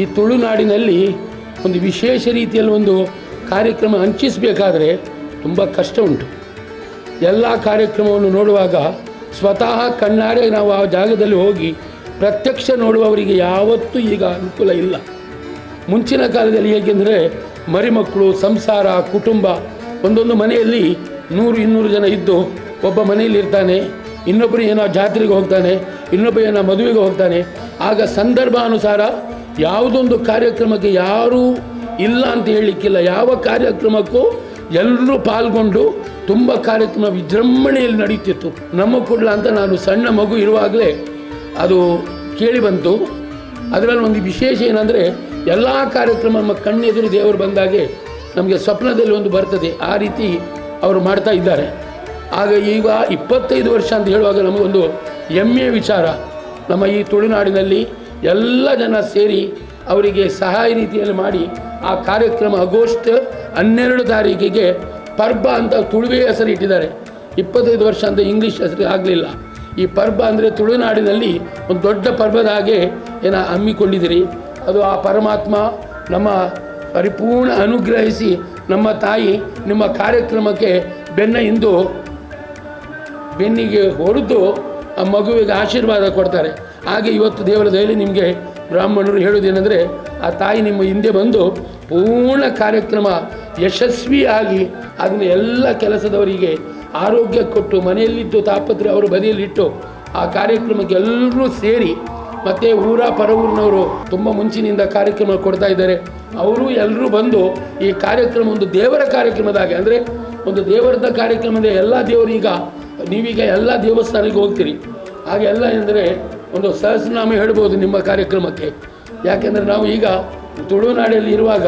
ಈ ತುಳುನಾಡಿನಲ್ಲಿ ಒಂದು ವಿಶೇಷ ರೀತಿಯಲ್ಲಿ ಒಂದು ಕಾರ್ಯಕ್ರಮ ಹಂಚಿಸಬೇಕಾದ್ರೆ ತುಂಬ ಕಷ್ಟ ಉಂಟು. ಎಲ್ಲ ಕಾರ್ಯಕ್ರಮವನ್ನು ನೋಡುವಾಗ ಸ್ವತಃ ಕಣ್ಣಾರೆ ನಾವು ಆ ಜಾಗದಲ್ಲಿ ಹೋಗಿ ಪ್ರತ್ಯಕ್ಷ ನೋಡುವವರಿಗೆ ಯಾವತ್ತೂ ಈಗ ಅನುಕೂಲ ಇಲ್ಲ. ಮುಂಚಿನ ಕಾಲದಲ್ಲಿ ಹೇಗೆಂದರೆ ಮರಿಮಕ್ಕಳು, ಸಂಸಾರ, ಕುಟುಂಬ ಒಂದೊಂದು ಮನೆಯಲ್ಲಿ ನೂರು, ಇನ್ನೂರು ಜನ ಇದ್ದು ಒಬ್ಬ ಮನೆಯಲ್ಲಿ ಇರ್ತಾನೆ ಇನ್ನೊಬ್ಬರು ಏನೋ ಜಾತ್ರೆಗೆ ಹೋಗ್ತಾನೆ, ಇನ್ನೊಬ್ಬ ಏನೋ ಮದುವೆಗೆ ಹೋಗ್ತಾನೆ. ಆಗ ಸಂದರ್ಭಾನುಸಾರ ಯಾವುದೊಂದು ಕಾರ್ಯಕ್ರಮಕ್ಕೆ ಯಾರೂ ಇಲ್ಲ ಅಂತ ಹೇಳಲಿಕ್ಕಿಲ್ಲ. ಯಾವ ಕಾರ್ಯಕ್ರಮಕ್ಕೂ ಎಲ್ಲರೂ ಪಾಲ್ಗೊಂಡು ತುಂಬ ಕಾರ್ಯಕ್ರಮ ವಿಜೃಂಭಣೆಯಲ್ಲಿ ನಡೀತಿತ್ತು. ನಮ್ಮ ಕುಡ್ಲ ಅಂತ ನಾನು ಸಣ್ಣ ಮಗು ಇರುವಾಗಲೇ ಅದು ಕೇಳಿ ಬಂತು. ಅದರಲ್ಲಿ ಒಂದು ವಿಶೇಷ ಏನಂದರೆ ಎಲ್ಲ ಕಾರ್ಯಕ್ರಮ ನಮ್ಮ ಕಣ್ಣೆದುರು ದೇವರು ಬಂದಾಗೆ ನಮಗೆ ಸ್ವಪ್ನದಲ್ಲಿ ಒಂದು ಬರ್ತದೆ. ಆ ರೀತಿ ಅವರು ಮಾಡ್ತಾ ಇದ್ದಾರೆ. ಆಗ ಈಗ ಇಪ್ಪತ್ತೈದು ವರ್ಷ ಅಂತ ಹೇಳುವಾಗ ನಮಗೊಂದು ಹೆಮ್ಮೆಯ ವಿಚಾರ. ನಮ್ಮ ಈ ತುಳುನಾಡಿನಲ್ಲಿ ಎಲ್ಲ ಜನ ಸೇರಿ ಅವರಿಗೆ ಸಹಾಯ ರೀತಿಯಲ್ಲಿ ಮಾಡಿ ಆ ಕಾರ್ಯಕ್ರಮ ಆಗಸ್ಟ್ ಹನ್ನೆರಡು ತಾರೀಕಿಗೆ ಪರ್ಬ ಅಂತ ತುಳುವೆ ಹೆಸರು ಇಟ್ಟಿದ್ದಾರೆ. ಇಪ್ಪತ್ತೈದು ವರ್ಷ ಅಂತ ಇಂಗ್ಲೀಷ್ ಹೆಸರು ಆಗಲಿಲ್ಲ. ಈ ಪರ್ಬ ಅಂದರೆ ತುಳುನಾಡಿನಲ್ಲಿ ಒಂದು ದೊಡ್ಡ ಪರ್ಬದ ಹಾಗೆ ಏನ ಹಮ್ಮಿಕೊಂಡಿದ್ದೀರಿ. ಅದು ಆ ಪರಮಾತ್ಮ ನಮ್ಮ ಪರಿಪೂರ್ಣ ಅನುಗ್ರಹಿಸಿ ನಮ್ಮ ತಾಯಿ ನಿಮ್ಮ ಕಾರ್ಯಕ್ರಮಕ್ಕೆ ಬೆನ್ನ ಇಂದು ಬೆನ್ನಿಗೆ ಹೊಡೆದು ಆ ಮಗುವಿಗೆ ಆಶೀರ್ವಾದ ಕೊಡ್ತಾರೆ. ಹಾಗೆ ಇವತ್ತು ದೇವರ ದಯಲಿ ನಿಮಗೆ ಬ್ರಾಹ್ಮಣರು ಹೇಳೋದೇನೆಂದರೆ ಆ ತಾಯಿ ನಿಮ್ಮ ಹಿಂದೆ ಬಂದು ಪೂರ್ಣ ಕಾರ್ಯಕ್ರಮ, ಯಶಸ್ವಿಯಾಗಿ ಅದನ್ನು ಎಲ್ಲ ಕೆಲಸದವರಿಗೆ ಆರೋಗ್ಯ ಕೊಟ್ಟು ಮನೆಯಲ್ಲಿದ್ದು ತಾಪತ್ರೆ ಅವರು ಬದಿಯಲ್ಲಿಟ್ಟು ಆ ಕಾರ್ಯಕ್ರಮಕ್ಕೆ ಎಲ್ಲರೂ ಸೇರಿ ಮತ್ತು ಊರ ಪರವೂರಿನವರು ತುಂಬ ಮುಂಚಿನಿಂದ ಕಾರ್ಯಕ್ರಮ ಕೊಡ್ತಾ ಇದ್ದಾರೆ. ಅವರು ಎಲ್ಲರೂ ಬಂದು ಈ ಕಾರ್ಯಕ್ರಮ ಒಂದು ದೇವರ ಕಾರ್ಯಕ್ರಮದಾಗೆ, ಅಂದರೆ ಒಂದು ದೇವರದ ಕಾರ್ಯಕ್ರಮದ ಎಲ್ಲ ದೇವರೀಗ ನೀವೀಗ ಎಲ್ಲ ದೇವಸ್ಥಾನಕ್ಕೆ ಹೋಗ್ತೀರಿ. ಹಾಗೆ ಎಲ್ಲ ಎಂದರೆ ಒಂದು ಸಹಸ್ರನಾಮ ಹೇಳ್ಬೋದು ನಿಮ್ಮ ಕಾರ್ಯಕ್ರಮಕ್ಕೆ. ಯಾಕೆಂದರೆ ನಾವು ಈಗ ತುಳುನಾಡಲ್ಲಿ ಇರುವಾಗ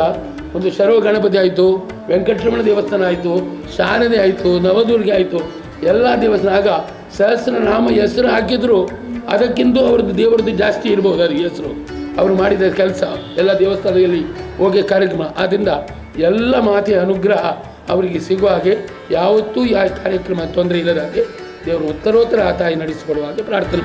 ಒಂದು ಶರವ ಗಣಪತಿ ಆಯಿತು, ವೆಂಕಟರಮಣ ದೇವಸ್ಥಾನ ಆಯಿತು, ಶಾರದೆ ಆಯಿತು, ನವದುರ್ಗೆ ಆಯಿತು, ಎಲ್ಲ ದೇವಸ್ಥಾನ. ಆಗ ಸಹಸ್ರನಾಮ ಹೆಸರು ಹಾಕಿದ್ರು ಅದಕ್ಕಿಂತ ಅವ್ರದ್ದು ದೇವರದ್ದು ಜಾಸ್ತಿ ಇರ್ಬೋದು ಅದು ಹೆಸರು. ಅವರು ಮಾಡಿದ ಕೆಲಸ, ಎಲ್ಲ ದೇವಸ್ಥಾನದಲ್ಲಿ ಹೋಗಿ ಕಾರ್ಯಕ್ರಮ. ಆದ್ದರಿಂದ ಎಲ್ಲ ಮಾತೆಯ ಅನುಗ್ರಹ ಅವರಿಗೆ ಸಿಗುವ ಹಾಗೆ ಯಾವತ್ತೂ ಯಾವ ಕಾರ್ಯಕ್ರಮ ತೊಂದರೆ ಇಲ್ಲದ ಹಾಗೆ ದೇವರು ಉತ್ತರೋತ್ತರ ಆ ತಾಯಿ ನಡೆಸಿಕೊಡುವ ಹಾಗೆ ಪ್ರಾರ್ಥನೆ